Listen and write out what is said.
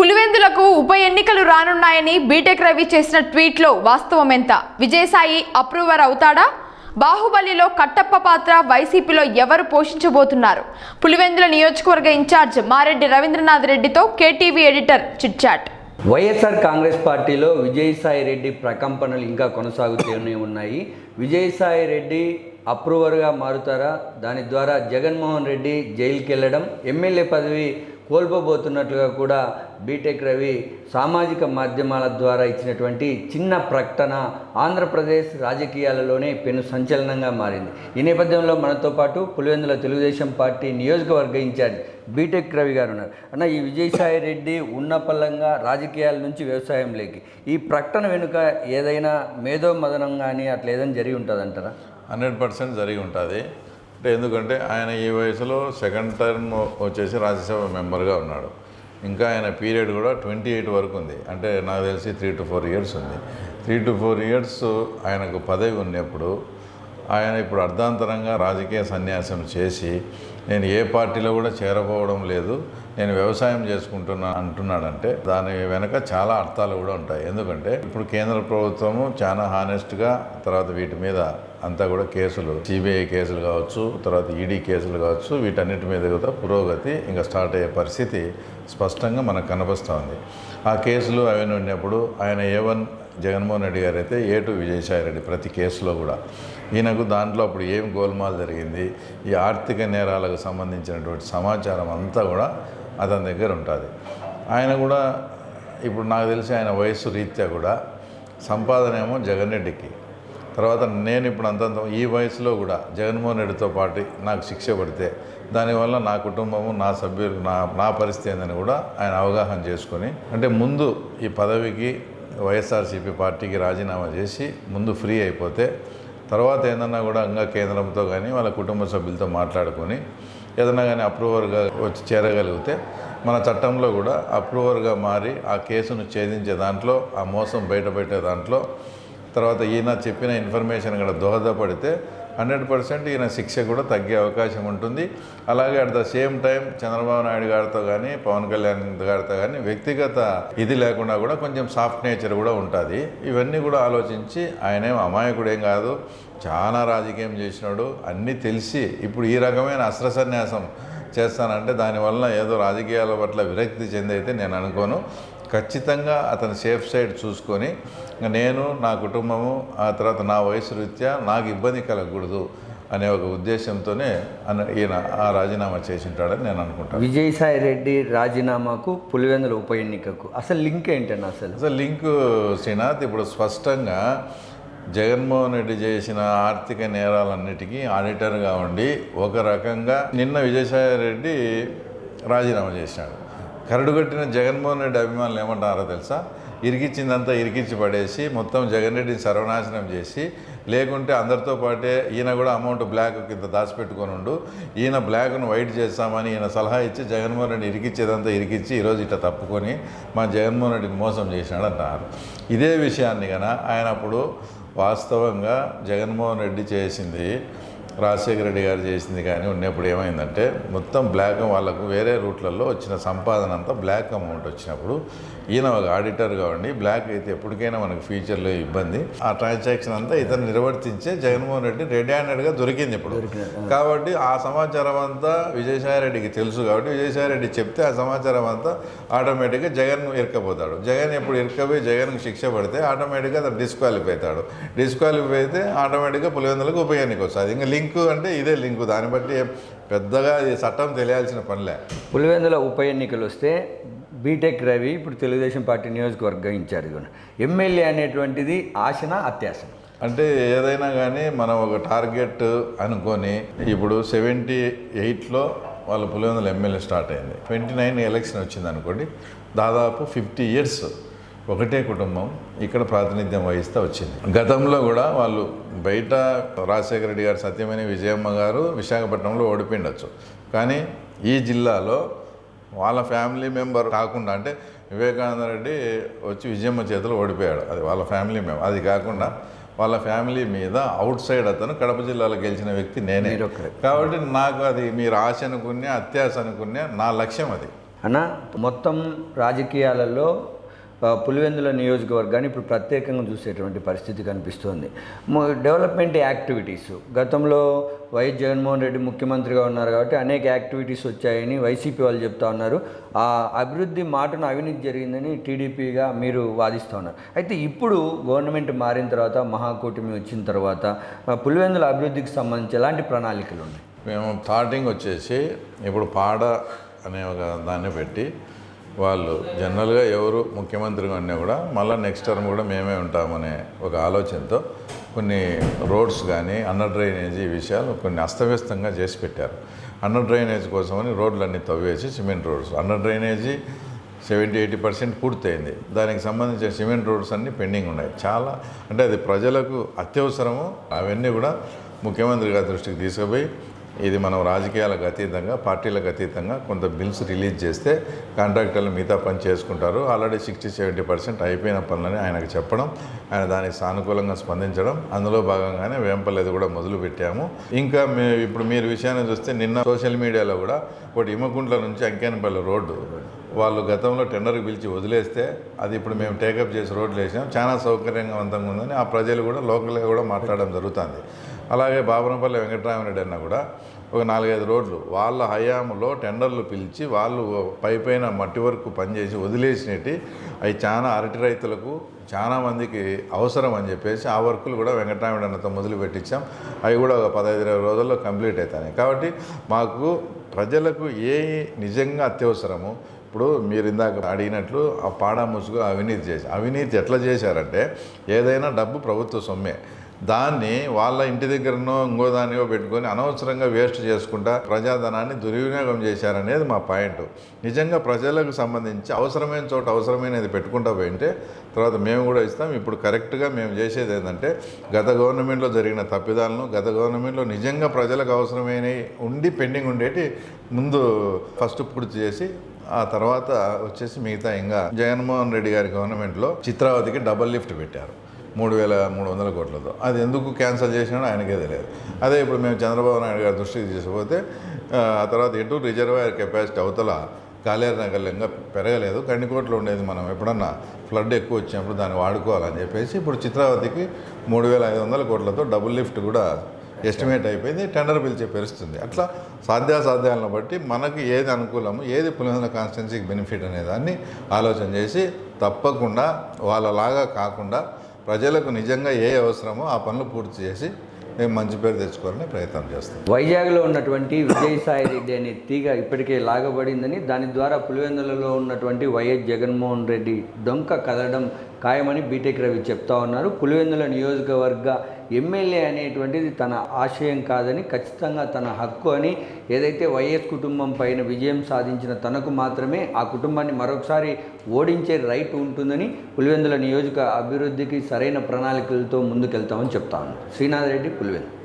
పులివెందులకు ఉప ఎన్నికలు రానున్నాయని బీటెక్ రవి చేసిన ట్వీట్లో వాస్తవం ఎంత విజయసాయి అప్రూవర్ అవుతాడా? బాహుబలిలో కట్టప్ప పాత్ర వైసీపీలో ఎవరు పోషించబోతున్నారు? పులివెందుల నియోజకవర్గ ఇన్ఛార్జ్ మారెడ్డి రవీంద్రనాథ్ రెడ్డితో KTV editor chitchat YSR Congress పార్టీలో విజయసాయి రెడ్డి ప్రకంపనలు ఇంకా కొనసాగుతూనే ఉన్నాయి. విజయసాయి రెడ్డి అప్రూవర్గా మారుతారా? దాని ద్వారా జగన్మోహన్ రెడ్డి జైలుకి వెళ్ళడం ఎమ్మెల్యే పదవి కోల్పోబోతున్నట్లుగా కూడా బీటెక్ రవి సామాజిక మాధ్యమాల ద్వారా ఇచ్చినటువంటి చిన్న ప్రకటన ఆంధ్రప్రదేశ్ రాజకీయాలలోనే పెను సంచలనంగా మారింది. ఈ నేపథ్యంలో మనతో పాటు పులివెందుల తెలుగుదేశం పార్టీ నియోజకవర్గ ఇన్ఛార్జ్ బీటెక్ రవి గారు ఉన్నారు. అన్న ఈ విజయసాయి రెడ్డి ఉన్న పల్లంగా రాజకీయాల నుంచి వ్యవసాయంలోకి ఈ ప్రకటన వెనుక ఏదైనా మేధో మదనం కానీ అట్లా ఏదైనా జరిగి ఉంటుందంటారా? హండ్రెడ్ పర్సెంట్ జరిగి ఉంటుంది. అంటే ఎందుకంటే ఆయన ఈ వయసులో సెకండ్ టర్మ్ వచ్చేసి రాజ్యసభ మెంబర్గా ఉన్నాడు. ఇంకా ఆయన పీరియడ్ కూడా ట్వంటీ ఎయిట్ వరకు ఉంది. అంటే నాకు తెలిసి త్రీ టు ఫోర్ ఇయర్స్ ఉంది. త్రీ టు ఫోర్ ఇయర్స్ ఆయనకు పదవి ఉన్నప్పుడు ఆయన ఇప్పుడు అర్ధాంతరంగా రాజకీయ సన్యాసం చేసి నేను ఏ పార్టీలో కూడా చేరపోవడం లేదు. నేను వ్యవసాయం చేసుకుంటున్నా అంటున్నాడంటే దాని వెనక చాలా అర్థాలు కూడా ఉంటాయి. ఎందుకంటే ఇప్పుడు కేంద్ర ప్రభుత్వము చాలా హానెస్ట్గా తర్వాత వీటి మీద అంతా కూడా కేసులు సిబిఐ కేసులు కావచ్చు తర్వాత ఈడీ కేసులు కావచ్చు వీటన్నిటి మీద కూడా పురోగతి ఇంకా స్టార్ట్ అయ్యే పరిస్థితి స్పష్టంగా మనకు కనిపిస్తోంది ఆ కేసులు అవన్నీ ఉన్నప్పుడు ఆయన ఏ వన్ జగన్మోహన్ రెడ్డి గారు అయితే ఏ టు విజయసాయి రెడ్డి ప్రతి కేసులో కూడా. ఈయనకు దాంట్లో అప్పుడు ఏం గోల్మాల్ జరిగింది ఈ ఆర్థిక నేరాలకు సంబంధించినటువంటి సమాచారం అంతా కూడా అతని దగ్గర ఉంటుంది. ఆయన కూడా ఇప్పుడు నాకు తెలిసి ఆయన వయస్సు రీత్యా కూడా సంపాదన ఏమో జగన్ రెడ్డికి. తర్వాత నేను ఇప్పుడు అంతంత ఈ వయసులో కూడా జగన్మోహన్ రెడ్డితో పాటు నాకు శిక్ష పడితే దానివల్ల నా కుటుంబము నా సభ్యులు నా నా పరిస్థితి ఏందని కూడా ఆయన అవగాహన చేసుకొని అంటే ముందు ఈ పదవికి వైఎస్ఆర్సీపీ పార్టీకి రాజీనామా చేసి ముందు ఫ్రీ అయిపోతే తర్వాత ఏందన్నా కూడా ఇంకా కేంద్రంతో కానీ వాళ్ళ కుటుంబ సభ్యులతో మాట్లాడుకొని ఏదైనా కానీ అప్రూవర్గా వచ్చి చేరగలిగితే మన చట్టంలో కూడా అప్రూవర్గా మారి ఆ కేసును ఛేదించే దాంట్లో ఆ మోసం బయటపెట్టే దాంట్లో తర్వాత ఈయన చెప్పిన ఇన్ఫర్మేషన్ కూడా దోహదపడితే హండ్రెడ్ పర్సెంట్ ఈయన శిక్ష కూడా తగ్గే అవకాశం ఉంటుంది. అలాగే at the same time Chandrababu Naidu గారితో కానీ పవన్ కళ్యాణ్ గారితో కానీ వ్యక్తిగత ఇది లేకుండా కూడా కొంచెం సాఫ్ట్ నేచర్ కూడా ఉంటుంది. ఇవన్నీ కూడా ఆలోచించి ఆయనేం అమాయకుడు ఏం కాదు. చాలా రాజకీయం చేసినాడు. అన్నీ తెలిసి ఇప్పుడు ఈ రకమైన అస్త్ర సన్యాసం చేస్తానంటే దానివల్ల ఏదో రాజకీయాల పట్ల విరక్తి చెందైతే నేను అనుకోను. ఖచ్చితంగా అతని సేఫ్ సైడ్ చూసుకొని నేను నా కుటుంబము ఆ తర్వాత నా వయసు రీత్యా నాకు ఇబ్బంది కలగకూడదు అనే ఒక ఉద్దేశంతోనే ఈయన ఆ రాజీనామా చేసి ఉంటాడని నేను అనుకుంటాను విజయసాయి రెడ్డి రాజీనామాకు పులివెందుల ఉప ఎన్నికకు అసలు లింక్ ఏంటన్న అసలు? అసలు లింకు శ్రీనాథ్ ఇప్పుడు స్పష్టంగా జగన్మోహన్ రెడ్డి చేసిన ఆర్థిక నేరాలన్నిటికీ ఆడిటర్గా ఉండి ఒక రకంగా నిన్న విజయసాయి రెడ్డి రాజీనామా చేసినాడు. కరడుగట్టిన జగన్మోహన్ రెడ్డి అభిమానులు ఏమంటారో తెలుసా? ఇరికిచ్చిందంతా ఇరికిచ్చి పడేసి మొత్తం జగన్ రెడ్డిని సర్వనాశనం చేసి లేకుంటే అందరితో పాటే ఈయన కూడా అమౌంట్ బ్లాక్ కింద దాచిపెట్టుకొని ఉండు ఈయన బ్లాక్ను వైట్ చేస్తామని ఈయన సలహా ఇచ్చి జగన్మోహన్ రెడ్డి ఇరికిచ్చేదంతా ఇరికిచ్చి ఈరోజు ఇట్లా తప్పుకొని మా జగన్మోహన్ రెడ్డిని మోసం చేసినాడు అంటారు ఇదే విషయాన్ని కన ఆయన అప్పుడు వాస్తవంగా జగన్మోహన్ రెడ్డి చేసింది రాజశేఖర రెడ్డి గారు చేసింది కానీ ఉన్నప్పుడు ఏమైందంటే మొత్తం బ్లాక్ వాళ్ళకు వేరే రూట్లలో వచ్చిన సంపాదన అంతా బ్లాక్ అమౌంట్ వచ్చినప్పుడు ఈయన ఒక ఆడిటర్గా ఉండి బ్లాక్ అయితే ఎప్పటికైనా మనకు ఫ్యూచర్లో ఇబ్బంది. ఆ ట్రాన్సాక్షన్ అంతా ఇతను నిర్వర్తించే జగన్మోహన్ రెడ్డి రెడ్ హ్యాండెడ్గా దొరికింది ఇప్పుడు. కాబట్టి ఆ సమాచారం అంతా విజయసాయి రెడ్డికి తెలుసు కాబట్టి విజయసాయి రెడ్డి చెప్తే ఆ సమాచారం అంతా ఆటోమేటిక్గా జగన్ ఇరకపోతాడు జగన్ ఎప్పుడు ఇరకపోయి జగన్కి శిక్ష పడితే ఆటోమేటిక్గా అతను డిస్క్వాలిఫై అవుతాడు. డిస్క్వాలిఫై అయితే ఆటోమేటిక్గా పులివెందులకు ఉప ఎన్నిక వస్తుంది. ఇంకా లింక్ అంటే ఇదే లింకు. దాన్ని బట్టి పెద్దగా చట్టం తెలియాల్సిన పనిలే. పులివెందుల ఉప ఎన్నికలు వస్తే బీటెక్ రవి ఇప్పుడు తెలుగుదేశం పార్టీ నియోజకవర్గ ఇన్ఛార్జ్ ఎమ్మెల్యే అనేటువంటిది ఆశన అత్యాశన? అంటే ఏదైనా కానీ మనం ఒక టార్గెట్ అనుకొని ఇప్పుడు సెవెంటీ ఎయిట్లో వాళ్ళ పులివెందుల ఎమ్మెల్యే స్టార్ట్ అయింది. ట్వంటీ నైన్ ఎలక్షన్ వచ్చింది అనుకోండి దాదాపు ఫిఫ్టీ ఇయర్స్ ఒకటే కుటుంబం ఇక్కడ ప్రాతినిధ్యం వహిస్తూ వచ్చింది. గతంలో కూడా వాళ్ళు బయట రాజశేఖర రెడ్డి గారు సత్యమణి విజయమ్మ గారు విశాఖపట్నంలో ఓడిపోయిండొచ్చు. కానీ ఈ జిల్లాలో వాళ్ళ ఫ్యామిలీ మెంబర్ కాకుండా అంటే వివేకానంద రెడ్డి వచ్చి విజయమ్మ చేతిలో ఓడిపోయాడు. అది వాళ్ళ ఫ్యామిలీ మెంబర్. అది కాకుండా వాళ్ళ ఫ్యామిలీ మీద అవుట్ సైడ్ అతను కడప జిల్లాలో గెలిచిన వ్యక్తి నేనే. కాబట్టి నాకు అది మీరు ఆశ అనుకునే అత్యాశ అనుకునే నా లక్ష్యం అది. అన్న మొత్తం రాజకీయాలలో పులివెందుల నియోజకవర్గాన్ని ఇప్పుడు ప్రత్యేకంగా చూసేటువంటి పరిస్థితి కనిపిస్తోంది. డెవలప్మెంట్ యాక్టివిటీస్ గతంలో వైఎస్ జగన్మోహన్ రెడ్డి ముఖ్యమంత్రిగా ఉన్నారు కాబట్టి అనేక యాక్టివిటీస్ వచ్చాయని వైసీపీ వాళ్ళు చెప్తా ఉన్నారు. ఆ అభివృద్ధి మాటను అవినీతి జరిగిందని టీడీపీగా మీరు వాదిస్తూ ఉన్నారు. అయితే ఇప్పుడు గవర్నమెంట్ మారిన తర్వాత మహాకూటమి వచ్చిన తర్వాత పులివెందుల అభివృద్ధికి సంబంధించి ఎలాంటి ప్రణాళికలు ఉన్నాయి? మేము థాటింగ్ వచ్చేసి ఇప్పుడు పాడ అనే ఒక దాన్ని పెట్టి వాళ్ళు జనరల్గా ఎవరు ముఖ్యమంత్రిగా ఉన్నా కూడా మళ్ళీ నెక్స్ట్ టర్మ్ కూడా మేమే ఉంటామనే ఒక ఆలోచనతో కొన్ని రోడ్స్ కానీ అండర్ డ్రైనేజీ విషయాలు కొన్ని అస్తవ్యస్తంగా చేసి పెట్టారు. అండర్ డ్రైనేజ్ కోసమని రోడ్లన్నీ తవ్వేసి cement roads under drainage seventy eighty percent పూర్తయింది. దానికి సంబంధించిన సిమెంట్ రోడ్స్ అన్నీ పెండింగ్ ఉన్నాయి. చాలా అంటే అది ప్రజలకు అత్యవసరము. అవన్నీ కూడా ముఖ్యమంత్రి గారి దృష్టికి తీసుకుపోయి ఇది మనం రాజకీయాలకు అతీతంగా పార్టీలకు అతీతంగా కొంత బిల్స్ రిలీజ్ చేస్తే కాంట్రాక్టర్లు మిగతా పని చేసుకుంటారు. ఆల్రెడీ సిక్స్టీ సెవెంటీ పర్సెంట్ అయిపోయిన పనులని ఆయనకు చెప్పడం ఆయన దానికి సానుకూలంగా స్పందించడం అందులో భాగంగానే వేంపలేదు కూడా మొదలు పెట్టాము. ఇంకా మే ఇప్పుడు మీరు విషయాన్ని చూస్తే నిన్న సోషల్ మీడియాలో కూడా ఒకటి ఇమ్మకుంట్ల నుంచి అంకేనపల్లి రోడ్డు వాళ్ళు గతంలో టెండర్కి పిలిచి వదిలేస్తే అది ఇప్పుడు మేము టేకప్ చేసి రోడ్లు వేసాం చాలా సౌకర్యంగా ఉందని ఆ ప్రజలు కూడా లోకల్గా కూడా మాట్లాడడం జరుగుతుంది. అలాగే బాబురంపల్లి వెంకటరామరెడ్డి అన్న కూడా ఒక నాలుగైదు రోడ్లు వాళ్ళ హయాంలో టెండర్లు పిలిచి వాళ్ళు పైపైన మట్టి వరకు పనిచేసి వదిలేసినట్టు అవి చాలా అరటి రైతులకు చాలా మందికి అవసరం అని చెప్పేసి ఆ వర్కులు కూడా వెంకటరామరెడ్డి అన్నతో మొదలు పెట్టించాం. అవి కూడా ఒక పదహైదు ఇరవై రోజుల్లో కంప్లీట్ అవుతాయి కాబట్టి మాకు ప్రజలకు ఏ నిజంగా అత్యవసరము? ఇప్పుడు మీరు ఇందాక అడిగినట్లు ఆ పాడా ముసుగు అవినీతి చేసి అవినీతి ఎట్లా చేశారంటే ఏదైనా డబ్బు ప్రభుత్వ సొమ్మే. దాన్ని వాళ్ళ ఇంటి దగ్గరనో ఇంకో దానికో పెట్టుకొని అనవసరంగా వేస్ట్ చేసుకుంటా ప్రజాధనాన్ని దుర్వినియోగం చేశారనేది మా పాయింట్. నిజంగా ప్రజలకు సంబంధించి అవసరమైన చోట అవసరమైనది పెట్టుకుంటా పోయింటే తర్వాత మేము కూడా ఇస్తాం. ఇప్పుడు కరెక్ట్గా మేము చేసేది ఏంటంటే గత గవర్నమెంట్లో జరిగిన తప్పిదాలను గత గవర్నమెంట్లో నిజంగా ప్రజలకు అవసరమైనవి ఉండి పెండింగ్ ఉండేటి ముందు ఫస్ట్ పూర్తి చేసి ఆ తర్వాత వచ్చేసి మిగతా ఇంకా జగన్మోహన్ రెడ్డి గారి గవర్నమెంట్లో చిత్రావతికి డబల్ లిఫ్ట్ పెట్టారు. మూడు వేల మూడు వందల కోట్లతో. అది ఎందుకు క్యాన్సిల్ చేసినాడో ఆయనకే తెలియదు. అదే ఇప్పుడు మేము చంద్రబాబు నాయుడు గారి దృష్టికి తీసుకుపోతే ఆ తర్వాత ఎటు రిజర్వాయర్ కెపాసిటీ అవతల కాలేరు నగర్లో ఇంకా పెరగలేదు. కండికోట్లో ఉండేది మనం ఎప్పుడన్నా ఫ్లడ్ ఎక్కువ వచ్చినప్పుడు దాన్ని వాడుకోవాలని చెప్పేసి ఇప్పుడు చిత్రావతికి మూడు వేల ఐదు వందల కోట్లతో డబుల్ లిఫ్ట్ కూడా ఎస్టిమేట్ అయిపోయింది. టెండర్ పిలిచే పెరుస్తుంది అట్లా సాధ్యాసాధ్యాలను బట్టి మనకి ఏది అనుకూలము ఏది పులివెందుల కాన్స్టిట్యున్సీకి బెనిఫిట్ అనే దాన్ని ఆలోచన చేసి తప్పకుండా వాళ్ళలాగా కాకుండా ప్రజలకు నిజంగా ఏ అవసరమో ఆ పనులు పూర్తి చేసి మేము మంచి పేరు తెచ్చుకోవాలని ప్రయత్నం చేస్తాం. వైజాగ్లో ఉన్నటువంటి విజయసాయి రెడ్డి అనే తీగ ఇప్పటికే లాగబడిందని దాని ద్వారా పులివెందులలో ఉన్నటువంటి వైఎస్ జగన్మోహన్ రెడ్డి డొంక కదలడం ఖాయమని బీటెక్ రవి చెప్తా ఉన్నారు. పులివెందుల నియోజకవర్గ ఎమ్మెల్యే అనేటువంటిది తన ఆశయం కాదని ఖచ్చితంగా తన హక్కు అని ఏదైతే వైఎస్ కుటుంబం పైన విజయం సాధించిన తనకు మాత్రమే ఆ కుటుంబాన్ని మరొకసారి ఓడించే రైట్ ఉంటుందని పులివెందుల నియోజక అభివృద్ధికి సరైన ప్రణాళికలతో ముందుకెళ్తామని చెప్తాను శ్రీనాథ్ రెడ్డి పులివెందు.